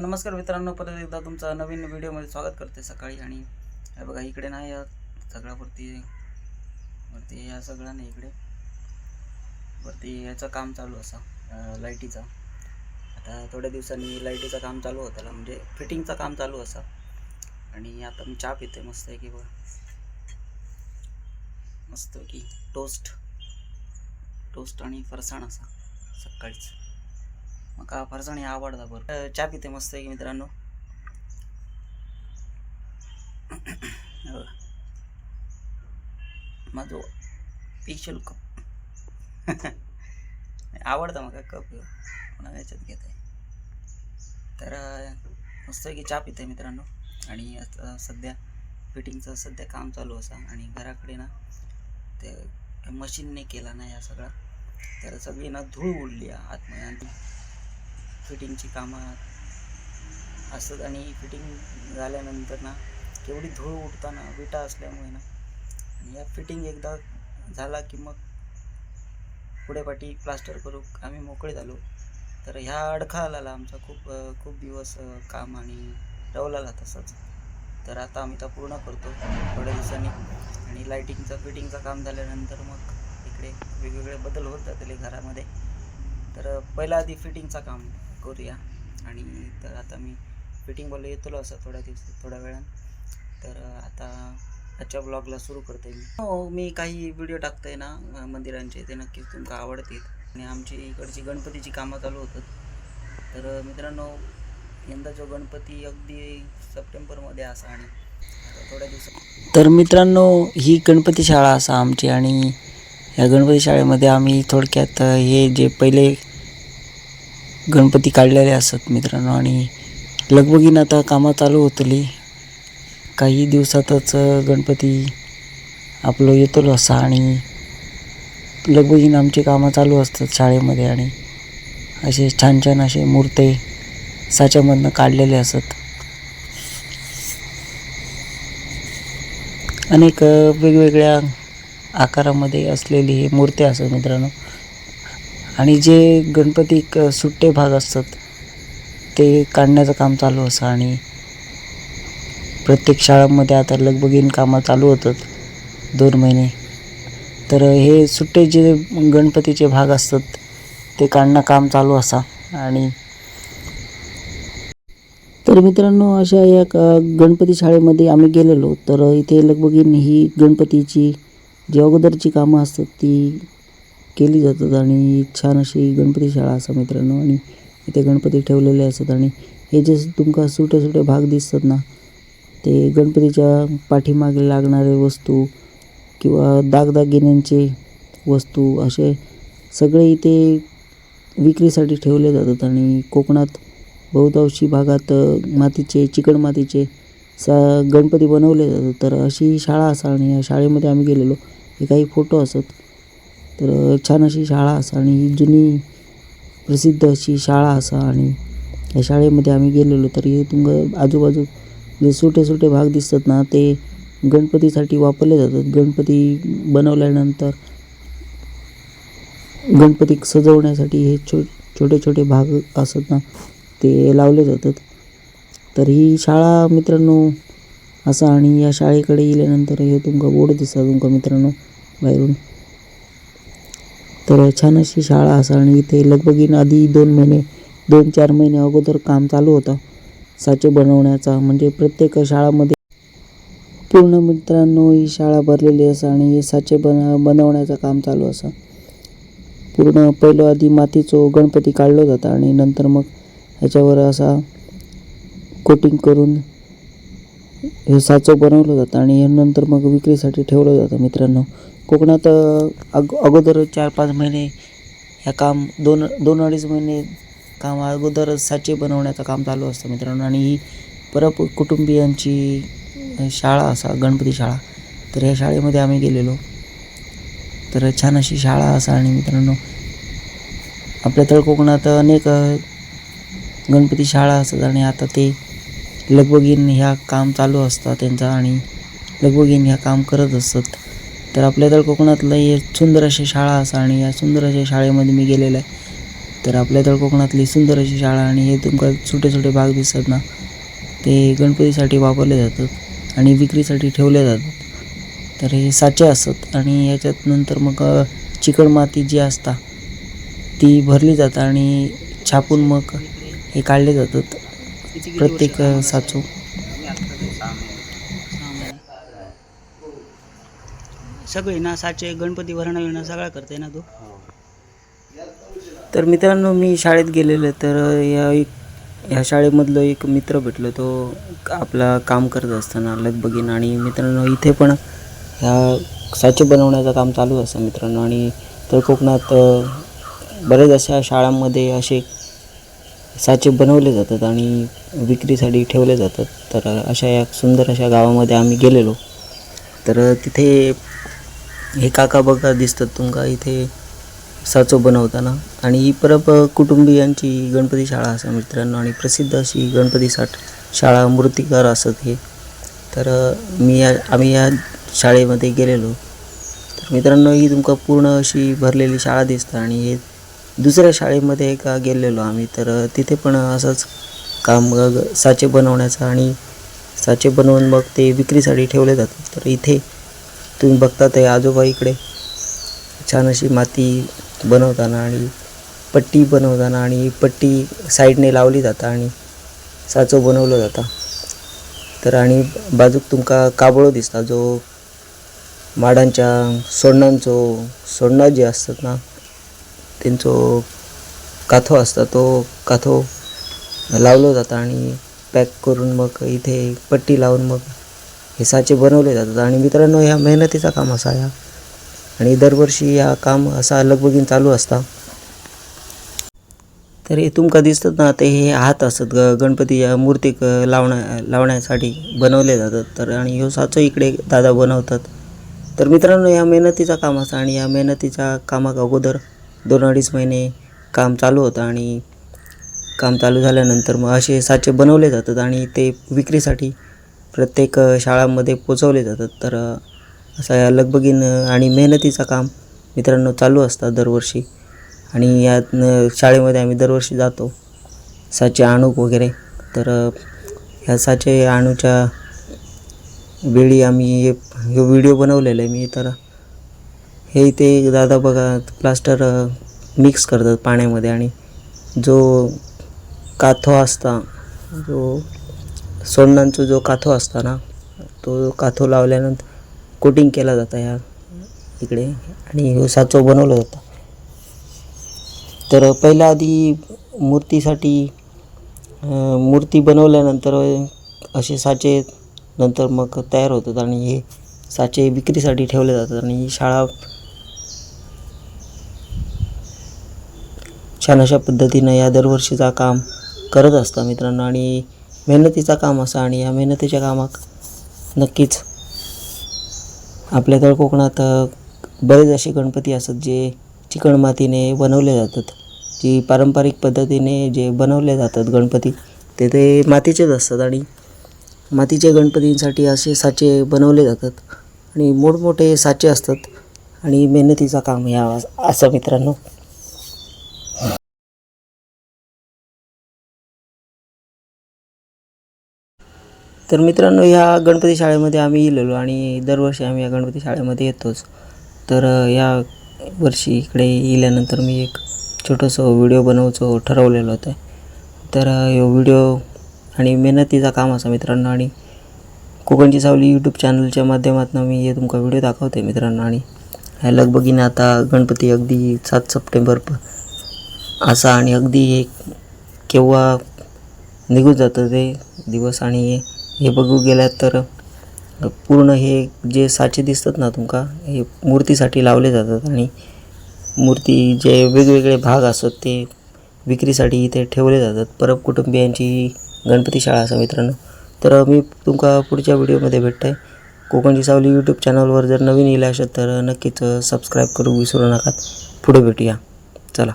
नमस्कार मित्रांनो परत एकदा तुमचं नवीन व्हिडिओमध्ये स्वागत करते सकाळी. आणि हे बघा इकडे नाही या सगळ्यावरती वरती या सगळ्या नाही इकडे. वरती याचं काम चालू असा लाईटीचा. आता थोड्या दिवसांनी लाईटीचं काम चालू होतं म्हणजे फिटिंगचं काम चालू असा. आणि आता मी चहा पिते मस्त आहे की बघा. मस्त की टोस्ट. टोस्ट आणि फरसाण असा सकाळीच. मका फरसाण हे आवडता बरं. अं, चहा पिते मस्त आहे की मित्रांनो? हो. माझं स्पेशल कप. आवडता मग कप? कोणा याच्यात घेत आहे? तर मस्त की चहा पिते मित्रांनो. आणि आता सध्या फिटिंगचं सध्या काम चालू असा. आणि घराकडे ना ते मशीनने केला ना या सगळा. तर सगळी ना धूळ उडली आहे आतमध्ये. आणि फिटिंगची कामं असतात आणि फिटिंग झाल्यानंतर ना केवढी धूळ उठताना विटा असल्यामुळे ना आणि या फिटिंग एकदा झाला की मग पुढे पाठी प्लास्टर करू आम्ही मोकळे झालो. तर ह्या अडखळाला आमचा खूप खूप दिवस काम आणि रवलाला तसंच. तर आता आम्ही तर पूर्ण करतो थोड्या दिवसांनी. आणि लाईटिंगचं फिटिंगचं काम झाल्यानंतर मग इकडे वेगवेगळे बदल होत जातील घरामध्ये. तर पहिला आधी फिटिंगचं काम. करूया. आणि तर आता मी फिटिंग बोललो येतो असं थोड्या दिवस थोड्या वेळानं. तर आता आजच्या ब्लॉगला सुरू करते मी. हो मी काही व्हिडिओ टाकतोय ना मंदिरांचे ते नक्कीच तुमका आवडतील. आणि आमची इकडची गणपतीची कामं चालू होतात. तर मित्रांनो यंदा जो गणपती अगदी सप्टेंबरमध्ये असा आणि थोड्या दिवसात तर मित्रांनो ही गणपती शाळा असा आमची आणि या गणपती शाळेमध्ये आम्ही थोडक्यात हे जे पहिले गणपती काढलेले असत मित्रांनो. आणि लगबगीन आता कामं चालू होतली. काही दिवसातच गणपती आपलं येतो असा आणि लगबगीन आमची कामं चालू असतात शाळेमध्ये आणि असे छान छान असे मूर्ते साच्यामधनं काढलेले असत. अनेक वेगवेगळ्या आकारामध्ये असलेली हे मूर्ती असत मित्रांनो. आणि जे गणपती क- सुट्टे भाग असतात ते काढण्याचं काम चालू असं आणि प्रत्येक शाळांमध्ये आता लगबगीन कामं चालू होतात दोन महिने. तर हे सुट्टे जे गणपतीचे भाग असतात ते काढणं काम चालू असा आणि तर मित्रांनो अशा या गणपती शाळेमध्ये आम्ही गेलेलो. तर इथे लगबगीन ही गणपतीची जी अगोदरची कामं असतात ती केली जातात आणि छान अशी गणपती शाळा असा मित्रांनो. आणि इथे गणपती ठेवलेले असतात आणि हे जे तुमका सुटे सुटे भाग दिसतात ना ते गणपतीच्या पाठीमागे लागणारे वस्तू किंवा दागदागिन्यांचे वस्तू असे सगळे इथे विक्रीसाठी ठेवले जातात आणि कोकणात बहुतांशी भागात मातीचे चिकण मातीचे सा गणपती बनवले जातात. तर अशी शाळा असा आणि या शाळेमध्ये आम्ही गेलेलो. हे काही फोटो असत. तर छान अशी शाळा असा आणि ही जुनी प्रसिद्ध अशी शाळा असा आणि या शाळेमध्ये आम्ही गेलेलो. तर हे तुमचं आजूबाजू जे सुटे सुटे भाग दिसतात ना ते गणपतीसाठी वापरले जातात. गणपती बनवल्यानंतर गणपती सजवण्यासाठी हे छो छोटे छोटे भाग असतात ना ते लावले जातात. तर ही शाळा मित्रांनो असा आणि या शाळेकडे गेल्यानंतर हे तुमका बोर्ड दिसतात तुमका मित्रांनो बाहेरून. तर छान अशी शाळा असा आणि इथे लगबगीन आधी दोन महिने दोन चार महिने अगोदर काम चालू होता. साचे बनवण्याचा म्हणजे प्रत्येक शाळामध्ये. पूर्ण मित्रांनो ही शाळा भरलेली असा आणि हे साचे बन बनवण्याचं काम चालू असा. पूर्ण पहिलं आधी मातीचो गणपती काढलो जाता आणि नंतर मग ह्याच्यावर असा कोटिंग करून हे साचं बनवलं जातं आणि नंतर मग विक्रीसाठी ठेवलं जातं मित्रांनो. कोकणात अग अगोदर चार पाच महिने ह्या काम दोन दोन अडीच महिने काम अगोदर साचे बनवण्याचं काम चालू असतं मित्रांनो. आणि ही परप कुटुंबियांची शाळा असा गणपती शाळा. तर ह्या शाळेमध्ये आम्ही गेलेलो. तर छान अशी शाळा असा आणि मित्रांनो आपल्या तळ कोकणात अनेक गणपती शाळा असतात आणि आता ते लगबगीन ह्या काम चालू असतात त्यांचा आणि लगबगीन ह्या काम करत असतात. तर आपल्या तर कोकणातलं हे सुंदर अशी शाळा असा आणि या सुंदर अशा शाळेमध्ये मी गेलेलो आहे. तर आपल्या तर कोकणातली सुंदर अशी शाळा आणि हे तुमका छोटे छोटे भाग दिसतात ना ते गणपतीसाठी वापरले जातात आणि विक्रीसाठी ठेवले जातात. तर हे साचे असतात आणि याच्यात नंतर मग चिकणमाती चिकण माती जी असता ती भरली जातात आणि छापून मग हे काढले जातात. प्रत्येक साचू सगळे ना साचे गणपती भरणं येणं सगळं करते ना तू. तर मित्रांनो मी शाळेत गेलेलो तर या एक ह्या शाळेमधलं एक मित्र भेटलो तो आपला काम करत असताना लगबगीन आणि मित्रांनो इथे पण ह्या साचे बनवण्याचं काम चालू असतं मित्रांनो आणि तर कोकणात बऱ्याच बरेच अशा शाळांमध्ये असे साचे बनवले जातात आणि विक्रीसाठी ठेवले जातात. तर अशा या सुंदर अशा गावामध्ये आम्ही गेलेलो. तर तिथे हे काका बघा दिसतात तुमका इथे साचो बनवताना. आणि ही परब कुटुंबियांची गणपती शाळा असा मित्रांनो आणि प्रसिद्ध अशी गणपती साठ शाळा मूर्तिकार असत हे. तर मी या आम्ही या शाळेमध्ये गेलेलो. तर मित्रांनो ही तुमका पूर्ण अशी भरलेली शाळा दिसतं आणि हे दुसऱ्या शाळेमध्ये एका गेलेलो आम्ही तर तिथे पण असंच काम साचे बनवण्याचं आणि साचे बनवून मग ते विक्रीसाठी ठेवले जातात. तर इथे तुम्ही बघता ते आजोबा इकडे. छान अशी माती बनवताना आणि पट्टी बनवताना आणि पट्टी साईडने लावली जाता आणि साचो बनवलं जाता. तर आणि बाजूक तुमका काबळो दिसता जो माडांच्या सोडणांचो सोडणां जे असतात ना त्यांचो काथो असता तो काथो लावलो जाता आणि पॅक करून मग इथे पट्टी लावून मग हे साचे बनवले जातात. आणि मित्रांनो ह्या मेहनतीचा काम असा या आणि दरवर्षी हा काम असा लगबगीन चालू असता. तर हे तुमका दिसतात ना ते हे हात असतात. ग गणपती या मूर्तीक लावण्या लावण्यासाठी बनवले जातात. तर आणि ह्यो साचो इकडे दादा बनवतात. तर मित्रांनो या मेहनतीचा काम असा आणि या मेहनतीच्या कामाक अगोदर दोन अडीच महिने काम चालू होतं आणि काम चालू झाल्यानंतर मग असे साचे बनवले जातात आणि ते विक्रीसाठी प्रत्येक शाळांमध्ये पोचवले जातात. तर असा या लगबगीन आणि मेहनतीचं काम मित्रांनो चालू असतात दरवर्षी. आणि या शाळेमध्ये आम्ही दरवर्षी जातो. साचे आणूक वगैरे. तर ह्या साचे आणूच्या वेळी आम्ही हे हे व्हिडिओ बनवलेला आहे मी. तर हे इथे दादा बघा प्लास्टर मिक्स करतात पाण्यामध्ये. आणि जो काथो असता जो सोंडांचा जो काथो असताना तो काथो लावल्यानंतर कोटिंग केला जाता ह्या इकडे. आणि साचो बनवला जातो. तर पहिल्या आधी मूर्तीसाठी मूर्ती बनवल्यानंतर असे साचे नंतर मग तयार होतात आणि हे साचे विक्रीसाठी ठेवले जातात. आणि ही शाळा छान अशा पद्धतीनं या दरवर्षीचा काम करत असता मित्रांनो. आणि मेहनतीचा काम असा आणि या मेहनतीच्या कामाक नक्कीच आपल्या तळ कोकणात बरेच असे गणपती असतात जे चिकणमातीने बनवले जातात. जी पारंपरिक पद्धतीने जे बनवले जातात गणपती ते ते मातीचेच असतात आणि मातीच्या गणपतींसाठी असे साचे बनवले जातात आणि मोठमोठे साचे असतात आणि मेहनतीचा काम या असं मित्रांनो. तर मित्रांनो ह्या गणपती शाळेमध्ये आम्ही येलेलो आणि दरवर्षी आम्ही या गणपती शाळेमध्ये येतोच. तर या वर्षी इकडे येल्यानंतर मी एक छोटंसं व्हिडिओ बनवायचं ठरवलेलं होतं. तर अ, ह्यो व्हिडिओ आणि मेहनतीचा काम असा मित्रांनो आणि कोकणची सावली यूट्यूब चॅनलच्या माध्यमातून मी हे तुमका व्हिडिओ दाखवते मित्रांनो आणि ह्या लगबगीने आता गणपती अगदी सात सप्टेंबर असा आणि अगदी एक केव्हा निघून जातं ते दिवस आणि हे बघू गेल्यात तर पूर्ण हे जे साचे दिसतात ना तुमका हे मूर्तीसाठी लावले जातात आणि मूर्ती जे वेगवेगळे भाग असतात ते विक्रीसाठी इथे ठेवले जातात. परब कुटुंबियांची गणपती शाळा असं मित्रांनो. तर मी तुमका पुढच्या व्हिडिओमध्ये भेटत आहे कोकणची सावली यूट्यूब चॅनलवर जर नवीन येईल असेल तर नक्कीच सबस्क्राईब करू विसरू नका. पुढे भेटूया. चला.